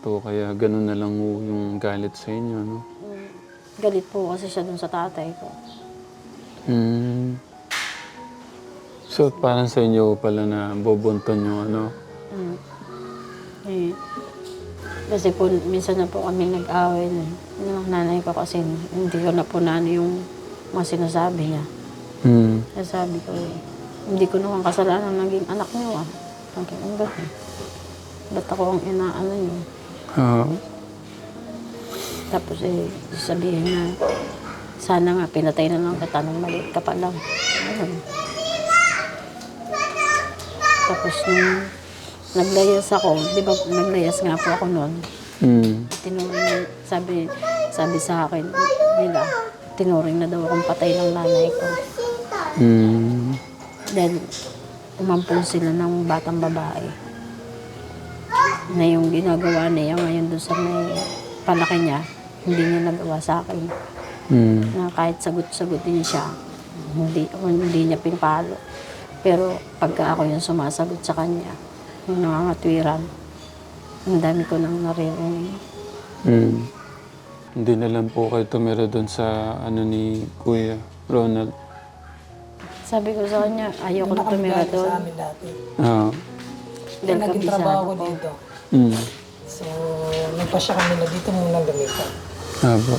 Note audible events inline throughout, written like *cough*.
po kaya ganun na lang yung galit sa inyo, no? Mm, Galit po kasi siya dun sa tatay ko. Hmm. So, parang sa inyo pala na bobonton yung ano? Mm. Eh, kasi po, minsan na po kami nag-away na. Yung nanay ko kasi hindi ko na po na ano yung mga sinasabi niya. Hmm. Kaya sabi ko, eh, hindi ko naman kasalanan naging anak niyo ah. Sabi ko, ba't eh? Ba't ako ang inaano niyo? Ah. Tapos eh, sabihin na, sana nga pinatay na lang kita nung maliit ka pa lang. Ayun. Tapos nung naglayas ako, di ba naglayas nga po ako noon, Hmm. tinuring, sabi, sabi sa akin nila, tinuring na daw akong patay ng nanay ko. Hmm. Then, umampun sila ng batang babae. Na yung ginagawa niya ngayon doon sa may palaki niya, hindi niya nagawa sa akin. Hmm. Na kahit sagot-sagot din siya, hindi, hindi niya pinapalo. Pero pagka ako yung sumasagot sa kanya, yung nangangatwiran, ang dami ko nang naririnig. Hmm. Hindi na lang po kayo tumira doon sa ano ni Kuya Ronald. Sabi ko sa kanya, ayoko na tumira doon. sa amin dati. Ah. Kaya Dahil naging trabaho ko. dito. Hmm. So, nagpasya kami na dito muna lumipat. Ah, po.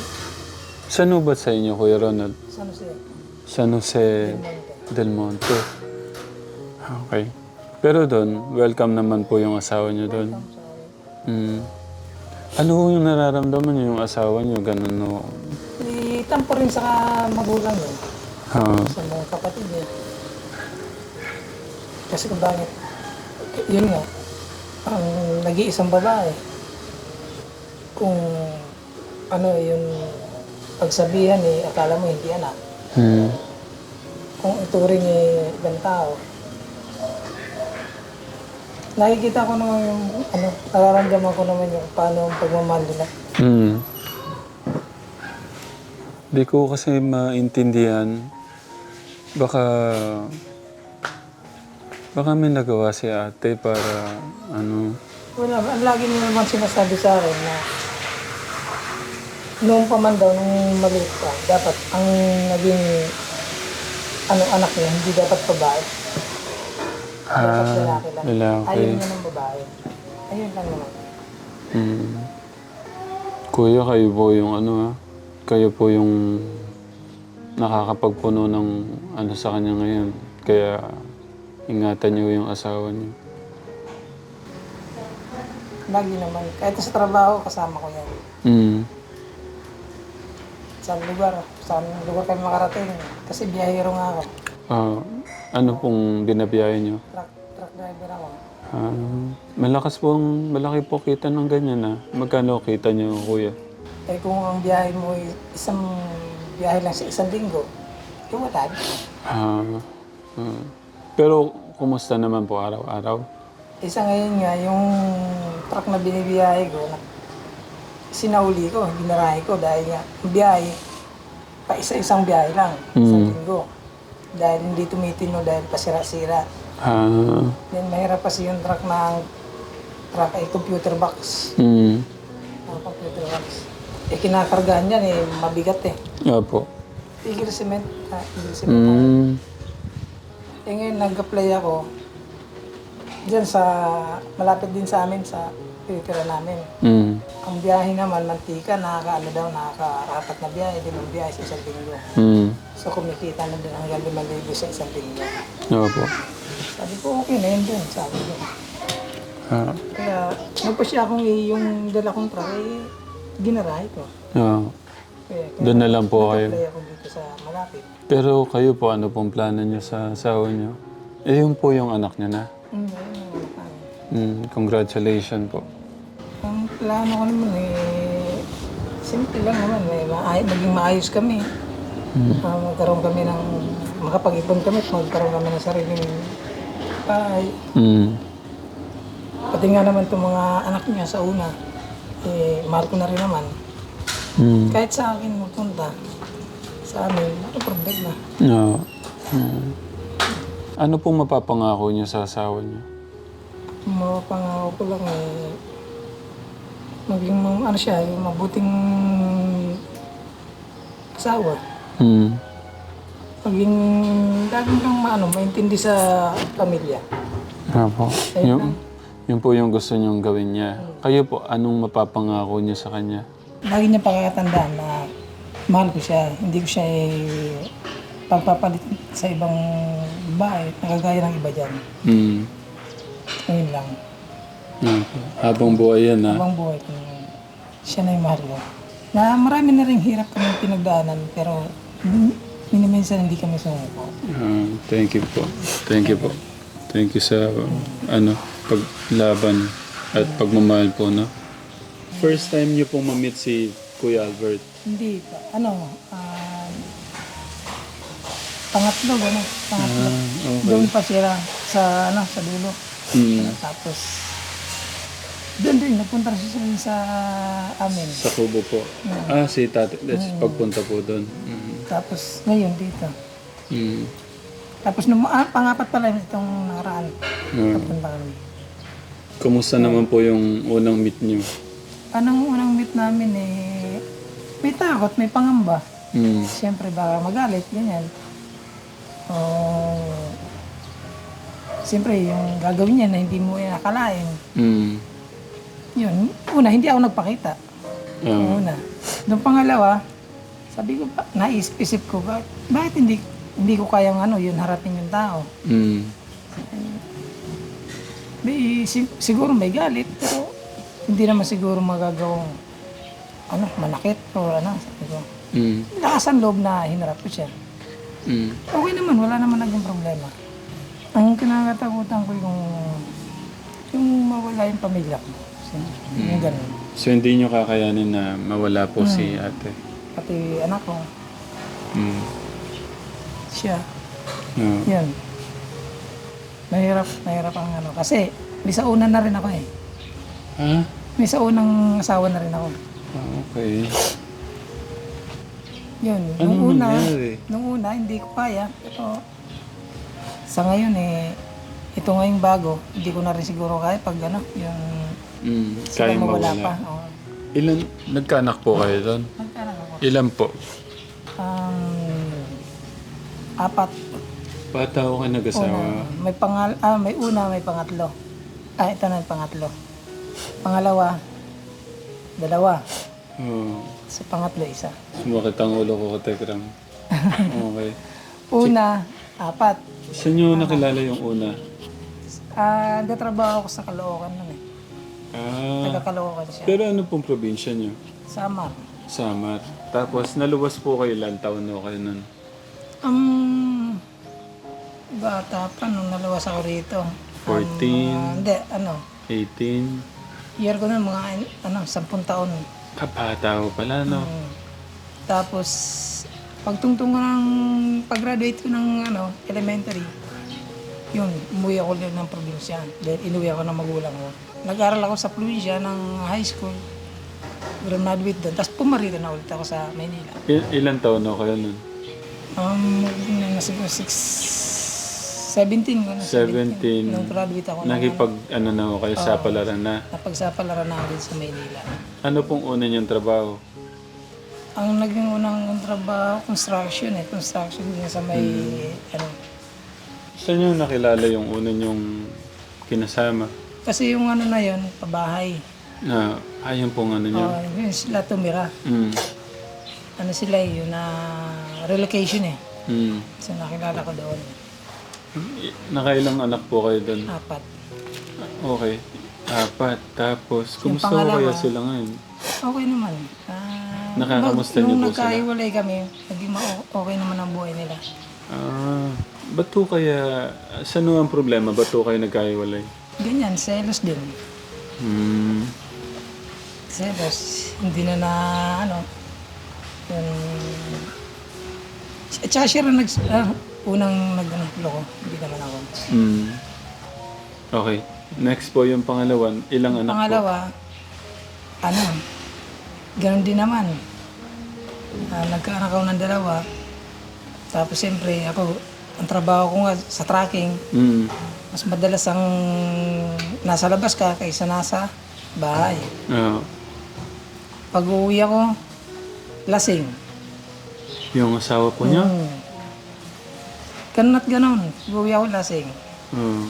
Saan ba sa inyo, Kuya Ronald? San Jose, San Jose Monte. del Monte. Okay. Pero doon, welcome naman po yung asawa niyo doon. Hmm. Ano ho yung nararamdaman niyo yung asawa niyo? Ganun no? Di tampo rin sa magulang yun. Ah. Sa mga kapatid niya. Kasi kung bakit, yun nga, ang nag-iisang babae, kung ano yung pagsabihan eh, akala mo hindi anak. Hmm. Kung ituring eh, ibang tao, nakikita ko naman yung, ano, nararamdaman ko naman yung paano ang pagmamahal nila. Hmm. Di ko kasi maintindihan. Baka... Baka may nagawa si ate para ano... Wala, ang lagi niyo naman sinasabi sa akin na noong pa man daw, nung maliit pa, dapat ang naging ano, anak niya, hindi dapat babae. Dapat Ah, lalaki lang. lalaki. Ayaw niya ng babae. Ayun lang naman. Hmm. Kuya, kayo po yung ano ha? Kayo po yung nakakapagpuno ng ano sa kanya ngayon. Kaya ingatan niyo yung asawa niyo. Lagi naman. Kahit sa trabaho, kasama ko yan. Hmm. Sa lugar, sa lugar kayo makarating. Kasi biyahero nga ako. Ah, ano pong binabiyahe niyo? Truck, truck driver ako. Ah, malakas pong, malaki po kita ng ganyan na. Magkano kita niyo, kuya? Eh kung ang biyahe mo ay isang biyahe lang sa isang linggo, eh wala. Ah, ah. pero kumusta naman po araw-araw? Isa ngayon nga, yung truck na binibiyahe ko, na sinauli ko, binarahe ko dahil nga, biyahe, pa isa-isang biyahe lang, sa Mm. linggo. Dahil hindi tumitino dahil pasira-sira. Ah, Then mahirap kasi yung truck ng truck ay computer box. hmm. Ang computer box. Eh kinakargahan yan eh, mabigat eh. Opo. Tigil cement, ah, tigil cement. Hmm. Eh ngayon nag-apply ako dyan sa, malapit din sa amin sa titira namin. Hmm. Ang biyahe naman, mantika, nakakaano daw, nakakarapat na biyahe, limang biyahe sa isang linggo. Hmm. So kumikita na din hanggang limang libo sa isang linggo. Opo. Sabi ko, okay na yun din, sabi ko. Ah, Kaya, nagpasya akong i- yung dala kong truck, eh, ginarahe ko. ah. Kaya, kaya Doon na lang po kayo. apply ako dito sa malapit. Pero kayo po, ano pong plano niyo sa asawa niyo? Eh, yun po yung anak niya na. Mm, pa. Hmm. Congratulations po. Ang plano ko naman eh, simple lang naman eh, maay, maging maayos kami. Hmm. Ah, magkaroon kami ng, makapag-ipon kami, at magkaroon kami ng sariling bahay. Hmm. Pati nga naman itong mga anak niya sa una, eh, mahal ko na rin naman. Hmm. Kahit sa akin magpunta, sa amin, ano problema? No. Hmm. Ano pong mapapangako niyo sa asawa niyo? mapangako ko lang eh, maging ma- ano siya, yung mabuting asawa. Hmm. Maging laging lang maano, maintindi sa pamilya. Apo. Ayun Yung, yun po yung gusto niyong gawin niya. Kayo po, anong mapapangako niyo sa kanya? Lagi niya pakakatandaan na mahal ko siya. Hindi ko siya eh, pagpapalit sa ibang babae, nakagaya ng iba dyan. Hmm. Ayun lang. Apo. Habang buhay yan ha. Habang buhay ko, siya na yung mahal ko. Na marami na rin hirap kami pinagdaanan, pero min- miniminsan hindi kami sumuko. Ah, thank you po. Thank you po. Thank you sa ano, paglaban at pagmamahal po, no? First time niyo pong ma-meet si Kuya Albert. Hindi pa. Ano, ah, pangatlo, gano'n. Pangatlo. Ah, okay. Doon pa sila sa, ano, sa dulo. Hmm. Tapos, doon din, nagpunta siya sa, sa amin. Sa Kubo po. Ah, si Tate. That's pagpunta po doon. Mm. Tapos, ngayon dito. Mm. Tapos, nung, ah, pangapat pala itong nakaraan. Ah. Napunta kami. Kumusta naman po yung unang meet niyo? Anong unang meet namin eh, may takot, may pangamba. Mm. Siyempre, baka magalit, ganyan. O, siyempre, yung gagawin niya na hindi mo nakalain. Mm. Yun, una, hindi ako nagpakita. Ah. Una. Doon pangalawa, sabi ko, ba, naisip-isip ko, ba, bakit hindi hindi ko kayang ano, yun harapin yung tao. Mm. May, si- siguro may galit, pero hindi naman siguro magagawang ano, manakit o ano. Sabi ko, Mm. lakas ang loob na hinarap ko siya. Mm. Okay naman, wala naman naging problema. Ang kinakatakutan ko yung yung mawala yung pamilya ko. Yung ganun. So hindi niyo kakayanin na mawala po si ate. Pati anak ko, Mm. siya. Ah. Yun. Mahirap, mahirap ang ano. Kasi, may sa una na rin ako eh. Ha? May sa unang asawa na rin ako. Ah, okay. Yun. Ano Nung una, nangyari? nung una, hindi ko kaya. Pero, sa ngayon eh, ito ngayong bago, hindi ko na rin siguro kaya pag ano, yung Mm. sila Kaya mawala mawala. pa. Oo. Ilan, nagkaanak po kayo doon? Nagkaroon ako. Ilan po? Um, apat. Bata ako kayo nag-asawa. Una, may pangal ah, may una, may pangatlo. Ah, ito na yung pangatlo. Pangalawa, dalawa. Oh. Sa pangatlo, isa. Sumakit ang ulo ko Tekram. *laughs* Okay. Una, apat. Saan niyo nakilala yung una? Ah, nagtatrabaho ako sa Caloocan nun eh. Ah. Taga-Caloocan siya. Pero ano pong probinsya niyo? Samar. Samar. Tapos naluwas po kayo ilan taon na kayo nun? Um, bata pa nung naluwas ako rito. 14, Ah, hindi, ano, 18. Year ko nun mga, ano, sampung taon. Kabata ko pala, no? Mm. Tapos, pagtungtong ko ng pag-graduate ko ng ano, elementary, yun, umuwi ako din ng probinsya. Dahil inuwi ako ng magulang ko. Nag-aral ako sa probinsya ng high school. Graduate doon. Tapos pumarito na ulit ako sa Maynila. I- ilan taon na kayo nun? Um, nasa siguro 6, 17 ko na. 17. Nung graduate ako Nakipag, ano na ako kayo sa palaran na. napagsapalaran na din sa Maynila. Ano pong una niyong trabaho? Ang naging unang trabaho, construction eh. Construction din sa may, ano, Saan niyo nakilala yung una niyong kinasama? Kasi yung ano na yun, pabahay. Na, ayun pong ano niyo. Uh, yun sila tumira. Mm. Ano sila eh, yun na relocation eh. Mm. So nakilala ko doon. Nakailang anak po kayo doon? Apat. Okay. Apat. Tapos, kumusta ko pangalawa. kaya sila ngayon? Okay naman. Ah, Nakakamusta nung- niyo po Nung sila? nagkahiwalay kami, naging ma- okay naman ang buhay nila. Ah, ba't po kaya, saan ho ang problema? Ba't po kayo nagkahiwalay? Ganyan, selos din. Hmm. Selos. Hindi na na, ano, yun, at saka siya rin nag, ah, unang nag, ano, loko. Hindi naman ako. Hmm. Okay. Next po yung pangalawan. Ilang anak po? Pangalawa, ano, ganun din naman. Ah, nagkaanak ako ng dalawa. Tapos siyempre, ako, ang trabaho ko nga sa tracking, Hmm. Mas madalas ang nasa labas ka kaysa nasa bahay. Ah, Pag uuwi ako, lasing. yung asawa po niya? Mm. Ganun at ganun. Pag uuwi ako, lasing. Ah.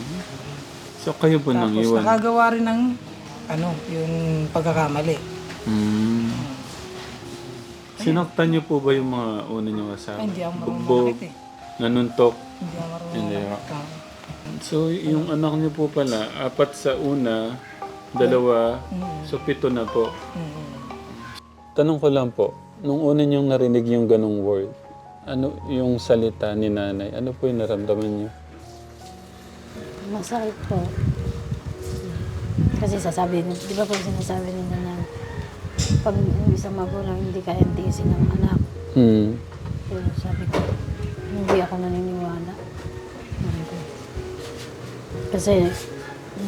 So kayo po nang Tapos iwan? nakagawa rin ng ano, yung pagkakamali. Hmm. Sinaktan niyo po ba yung mga una niyong asawa? Ay, hindi ako marunong Bugbog, makakit eh. nanuntok. Hindi ako marunong Hindi makakit. Ah. So yung anak niyo po pala, apat sa una, dalawa, so pito na po. Mm. Tanong ko lang po, nung una niyong narinig yung ganong word, ano yung salita ni nanay, ano po yung naramdaman niyo? Masakit po. Kasi sasabi, di ba po sinasabi nila na pag isang magulang hindi kaya tiisin ng anak. Hmm. Pero sabi ko, hindi ako naniniwala. Kasi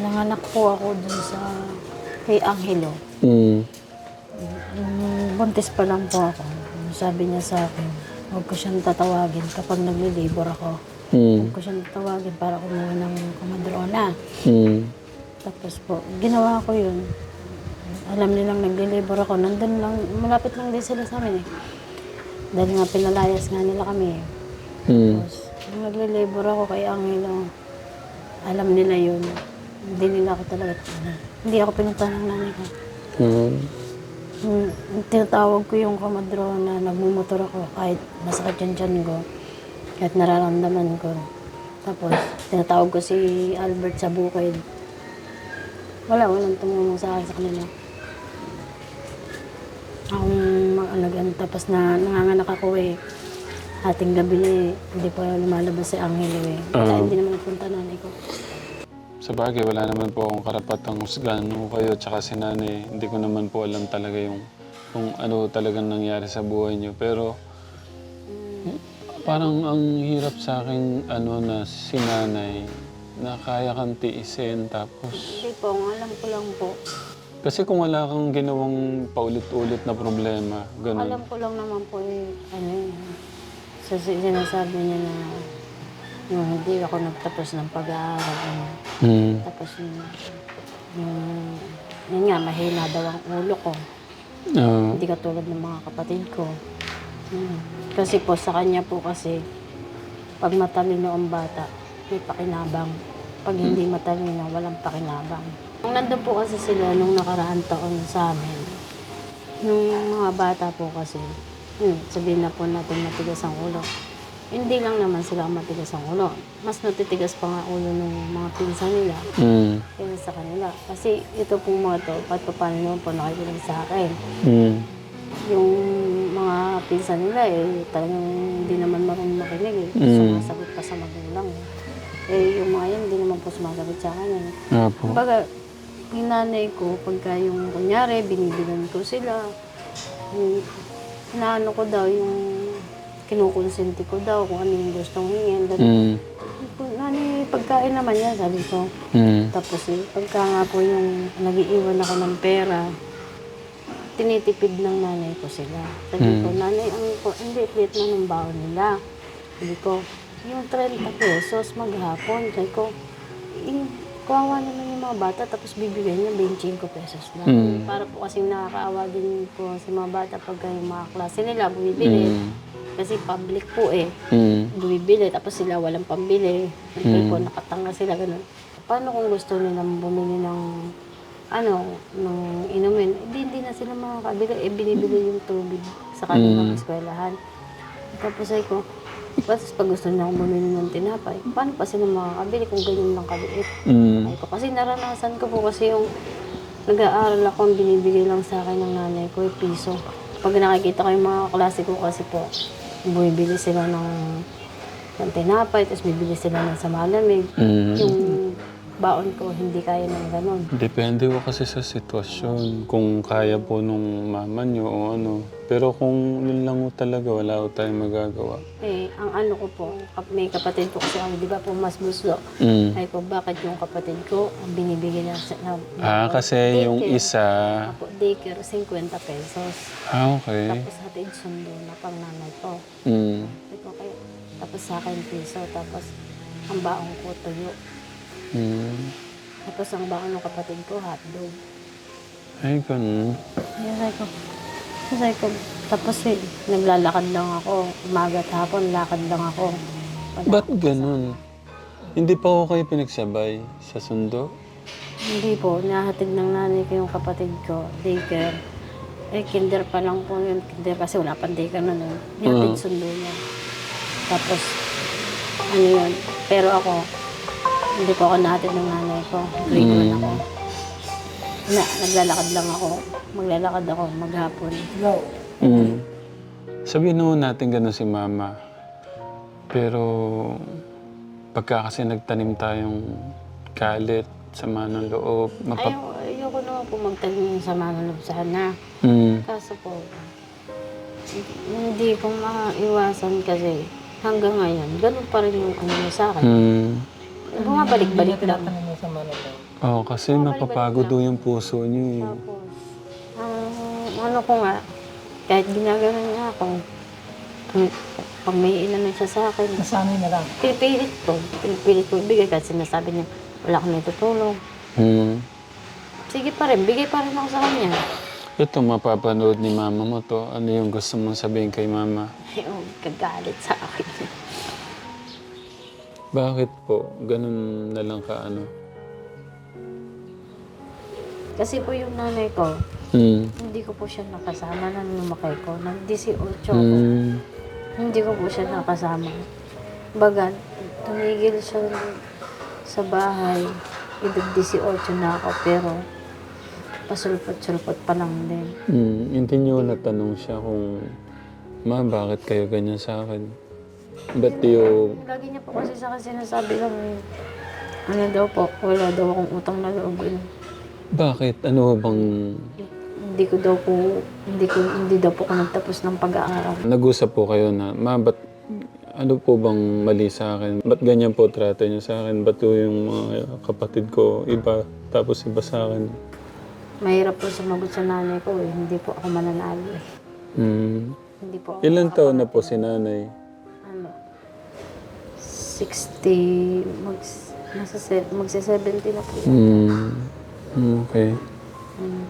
nanganak po ako dun sa kay Angelo. Hmm. Nung buntis pa lang po ako, sabi niya sa akin, huwag ko siyang tatawagin kapag naglilibor ako. Hmm. Huwag ko siyang tatawagin para kumuha ng komadrona. Hmm. Tapos po, ginawa ko yun. Alam nilang naglilibor ako. Nandun lang, malapit lang din sila sa amin eh. Dahil nga pinalayas nga nila kami eh. Hmm. Tapos, nung naglilibor ako kay Angelo, alam nila yun. Hindi nila ako talaga, hindi ako pinunta ng nanay ko. Hmm. Hmm, tinatawag ko yung komadro na nagmumotor ako kahit masakit yung tiyan ko, kahit nararamdaman ko. Tapos, tinatawag ko si Albert sa bukid. Wala, walang tumulong sa akin sa kanila. Akong mag ano, tapos na nanganganak ako eh. Ating gabi na eh, hindi pa lumalabas si Angelo eh. Kaya Oo. hindi naman nagpunta nanay ko. Sa bagay, wala naman po akong karapatang husgahan mo kayo tsaka si nanay. Hindi ko naman po alam talaga yung kung ano talagang nangyari sa buhay niyo. Pero parang ang hirap sa akin ano na si nanay na kaya kang tiisin tapos Hindi po, ang alam ko lang po. kasi kung wala kang ginawang paulit-ulit na problema, ganun. Alam ko lang naman po eh, ano eh, sa sinasabi niya na yung hindi ako nagtapos ng pag-aaral. Ano. Hmm. Tapos yung, yung, yun nga, mahina daw ang ulo ko. Ah. Hindi katulad ng mga kapatid ko. Hmm. Kasi po sa kanya po kasi, pag matalino ang bata, may pakinabang. Pag hindi matalino, walang pakinabang. Nung nandun po kasi sila nung nakaraan taon sa amin, nung mga bata po kasi, hmm, sabihin na po natin matigas ang ulo. Hindi lang naman sila matigas ang ulo. Mas natitigas pa nga ulo ng mga pinsan nila Hmm. kaysa sa kanila. Kasi ito pong mga to, pat paano po nakikinig sa akin. Hmm. Yung mga pinsan nila eh, talagang hindi naman marunong makinig eh. Mm. Sumasagot pa sa magulang eh. Eh, yung mga yan, hindi naman po sumasagot sa akin eh. Ah po. Kumbaga, yung nanay ko, pagka yung kunyari, binibilan ko sila, yung, inaano ko daw, yung kinukonsinti ko daw kung ano yung gustong hingin. Ganun. Hmm. Nanay, pagkain naman yan, sabi ko. Hmm. Tapos eh, pagka nga po yung nag-iiwan ako ng pera, tinitipid ng nanay ko sila. Sabi ko, nanay, ang ko, hindi, liit na ng baon nila. Sabi ko, yung 30 pesos maghapon. Sabi ko, eh, kawawa naman yung mga bata, tapos bibigyan niya 25 pesos lang. Mm. Para po kasing nakakaawa din po sa mga bata pagka yung mga klase nila bumibili. Hmm. Kasi public po eh Hmm. bumibili, tapos sila walang pambili. Siyempre po, nakatanga sila, ganun. Paano kung gusto nilang bumili ng, ano, ng inumin? Hindi, hindi na sila makakabili. Eh, binibili yung tubig sa kanilang eskwelahan. Tapos ay ko, tapos pag gusto nilang bumili ng tinapay, paano pa sila makakabili kung ganyan lang kaliit? Hmm. Ay ko, kasi naranasan ko po kasi yung nag-aaral ako, ang binibigay lang sa akin ng nanay ko, ay piso. Pag nakikita ko yung mga klase ko kasi po, bumibili sila ng, ng tinapay, tapos bibili sila ng sa malamig. Hmm. Yung baon ko, hindi kaya ng ganon. Depende ko kasi sa sitwasyon. Kung kaya po nung mama niyo o ano. Pero kung yun lang po talaga, wala ko tayong magagawa. Eh, ang ano ko po, kap- may kapatid ko kasi ako, di ba po mas buslo. Mm. Ay ko, bakit yung kapatid ko, ang binibigay na, sa- na, Ah, kasi yung daycare. isa... Ako, daycare, 50 pesos. Ah, okay. Tapos hatid sundo na pang nanay ko. Mm. Sabi ko kayo, tapos sa akin piso, tapos ang baong ko tuyo. Mm. Tapos ang baon ng kapatid ko, hotdog. Ay, ganun. Ayun, sabi ko. Sabi ko, tapos eh, naglalakad lang ako. Umaga at hapon, lakad lang ako. Wala. Ba't ganun? Hindi pa ako kayo pinagsabay sa sundo? Hindi po, nahatid ng nanay ko yung kapatid ko, daycare. Eh, kinder pa lang po yun. Kinder kasi wala pang daycare na nun. Nahatid Mm. sundo niya. Tapos, ano yun. Pero ako, hindi po ako nahatid ng nanay ko. Grade Mm. 1 ako. Na, naglalakad lang ako. Maglalakad ako maghapon. Mm. Sabihin naman natin gano'n si mama. Pero pagka kasi nagtanim tayong galit, sama ng loob, mapap... Ayaw, ayoko naman po magtanim sa manunod sana. Mm. Kaso po, hindi ko maiwasan kasi hanggang ngayon, ganun pa rin yung ano sa akin. Mm. Bumabalik-balik lang. Tinatanong mo sa Manila. Oo, kasi napapagod do yung puso niyo eh. Tapos, ang ano ko nga, kahit ginagano niya ako, pag- pag may inano siya sa akin, Nasanay na lang. pinipilit ko, pinipilit ko ibigay kasi sinasabi niya, wala akong natutulong. Mm. Sige pa rin, bigay pa rin ako sa kanya. Ito, mapapanood ni mama mo to. Ano yung gusto mong sabihin kay mama? Ayaw, kagalit sa akin. Bakit po? Ganun na lang ka ano? Kasi po yung nanay ko, Mm. hindi ko po siya nakasama nang lumakay ko. Nang 18 ako. Mm. Hindi ko po siya nakasama. Baga, tumigil siya sa bahay. Edad 18 na ako, pero pasulpot-sulpot pa lang din. Mm. Hindi niyo natanong siya kung, Ma, bakit kayo ganyan sa akin? Ba't yung... Lagi niya po kasi sa akin sinasabi lang, eh, ano daw po, wala daw akong utang na loob. eh. Bakit? Ano bang... Hindi ko daw po, hindi ko, hindi daw po ako nagtapos ng pag-aaral. Nag-usap po kayo na, Ma, ba't... Ano po bang mali sa akin? Ba't ganyan po trato niyo sa akin? Ba't po yung mga kapatid ko iba, tapos iba sa akin? Mahirap po sumagot sa nanay ko eh. Hindi po ako mananalo eh. Mm. Hindi po ako Ilan taon na po si nanay? Ano, 60, mag, nasa, se- magsa-70 na po. Mm. Mm, Okay. Mm.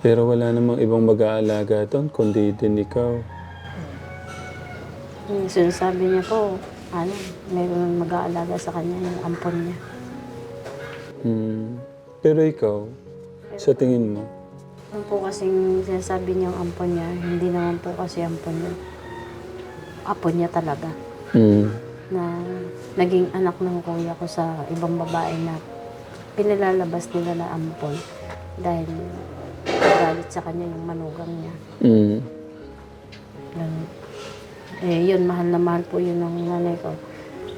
Pero wala namang ibang mag-aalaga doon, kundi din ikaw. Yung sinasabi niya po, ano, mayroon mag-aalaga sa kanya, yung ampon niya. Mm. Pero ikaw, sa tingin mo, Yung po kasing sinasabi niyang ampon niya, hindi naman po kasi ampon niya. Apo niya talaga. mm. Na naging anak ng kuya ko sa ibang babae na pinilalabas nila na ampon dahil galit sa kanya yung manugang niya. Mm. Ganun. Eh, yun, mahal na mahal po yun ng nanay ko.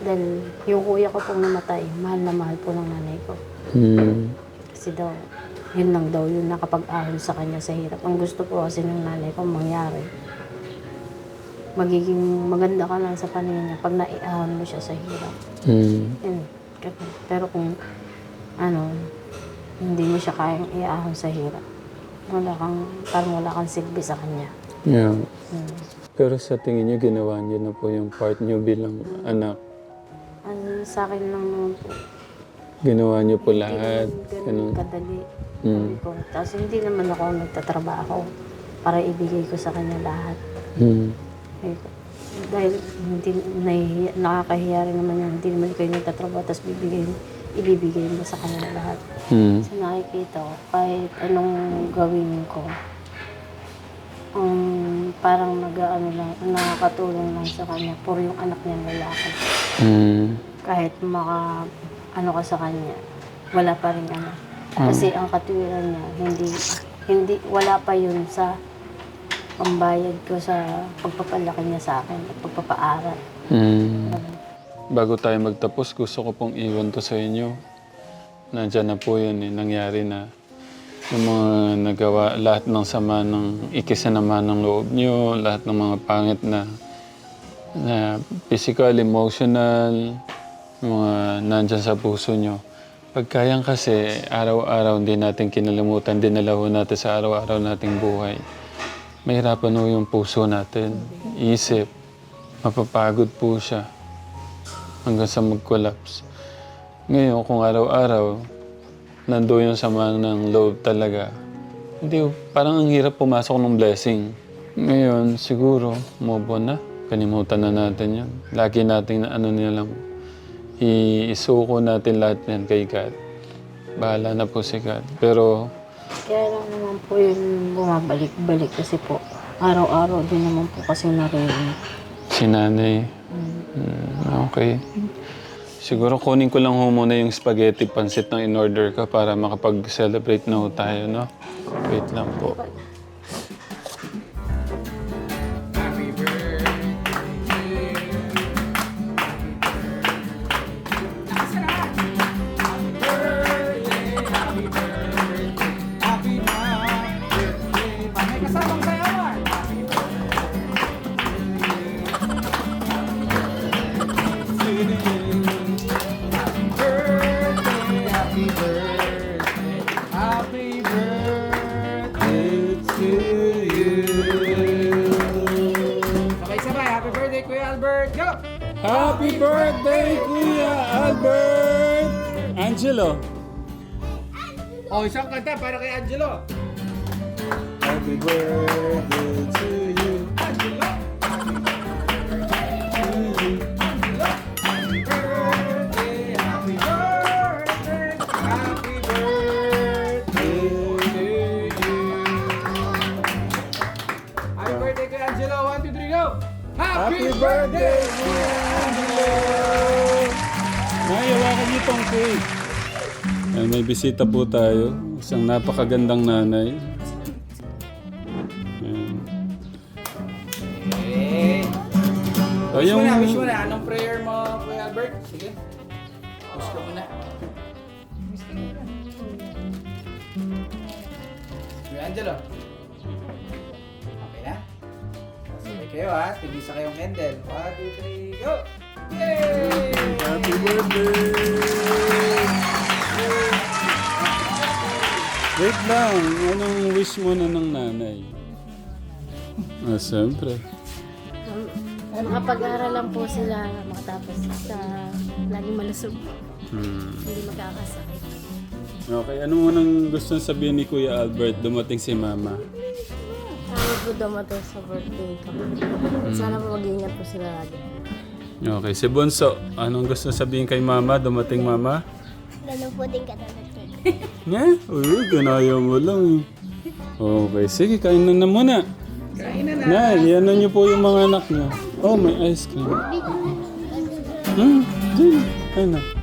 Dahil yung kuya ko pong namatay, mahal na mahal po ng nanay ko. Mm. Kasi daw, yun lang daw yun nakapag-ahon sa kanya sa hirap. Ang gusto po kasi ng nanay ko mangyari, magiging maganda ka lang sa paningin niya pag naiahon mo siya sa hirap. Mm. Yun. Pero kung ano, hindi mo siya kayang iahon sa hirap, wala kang, parang wala kang silbi sa kanya. Yeah. Hmm. Pero sa tingin niyo, ginawa niyo na po yung part niyo bilang anak. Ano, sa akin lang naman po, Ginawa niyo po lahat. ganun Ganun. kadali. Mm. Ko. Tapos hindi naman ako nagtatrabaho para ibigay ko sa kanya lahat. Mm. Eh, dahil hindi nahihiya, nakakahiya rin naman yan. Hindi naman kayo nagtatrabaho tapos bibigay, ibibigay mo sa kanya lahat. Mm. Kasi nakikita ko, kahit anong gawin ko, um, parang nag-ano lang, nakakatulong lang sa kanya. Puro yung anak niyang lalaki. Mm. Kahit maka, ano ka sa kanya, wala pa rin ano. Kasi ang katwiran niya, hindi, hindi, wala pa yun sa pambayad ko sa pagpapalaki niya sa akin at pagpapaaral. Mm. Bago tayo magtapos, gusto ko pong iwan to sa inyo. Nandiyan na po yun eh, nangyari na. Yung mga nagawa, lahat ng sama ng ikisanama ng loob nyo, lahat ng mga pangit na, na physical, emotional, mga nandyan sa puso nyo. Pagkayang kasi, araw-araw hindi natin kinalimutan, dinala ho natin sa araw-araw nating buhay. Mahirapan ho yung puso natin, isip, mapapagod po siya hanggang sa mag-collapse. Ngayon, kung araw-araw, nandoon yung sama ng loob talaga, hindi, parang ang hirap pumasok ng blessing. Ngayon, siguro, mobo na. Kalimutan na natin yun. Lagi nating na ano niya lang, iisuko natin lahat yan kay God. Bahala na po si God. Pero, Kaya lang naman po yung bumabalik-balik kasi po. Araw-araw din naman po kasi naririnig. si nanay, mm, okay. Siguro kunin ko lang ho muna yung spaghetti pansit na in-order ka para makapag-celebrate na tayo, no? Wait lang po. Happy birthday, Kuya Albert! Angelo! Oh, isang kanta para kay Angelo. Happy birthday to you. Angelo! Birthday, happy birthday, happy birthday to you. Happy birthday kay Angelo. One, two, three, go! Happy birthday, Kuya tong cake. Ay, may bisita po tayo. Isang napakagandang nanay. Ayan. Eh, O, wish yung... mo na, wish mo na. Anong prayer mo, Kuya Albert? Sige. Wish ka muna. Kuya Angelo. Okay na? Sabay kayo ha. Tigisa kayong candle. One, two, three, go! Yay! Happy birthday! Wait lang, anong wish mo na ng nanay? Ah, siyempre. Um, makapag-aral lang po sila makatapos sa laging malusog. Hmm. Hindi magkakasakit. Okay, ano mo nang gusto sabihin ni Kuya Albert dumating si Mama? Sana po dumating sa birthday ko. Sana po mag-ingat po sila lagi. Okay, si Bonso, anong gusto sabihin kay Mama dumating Mama? Ganun po din katapos Nga? Uy, ganaya mo lang eh. Okay, sige, kain na na muna. Kain na na. Na, yan na niyo po yung mga anak niyo. Oh, may ice cream. Hmm, dyan. Kain na.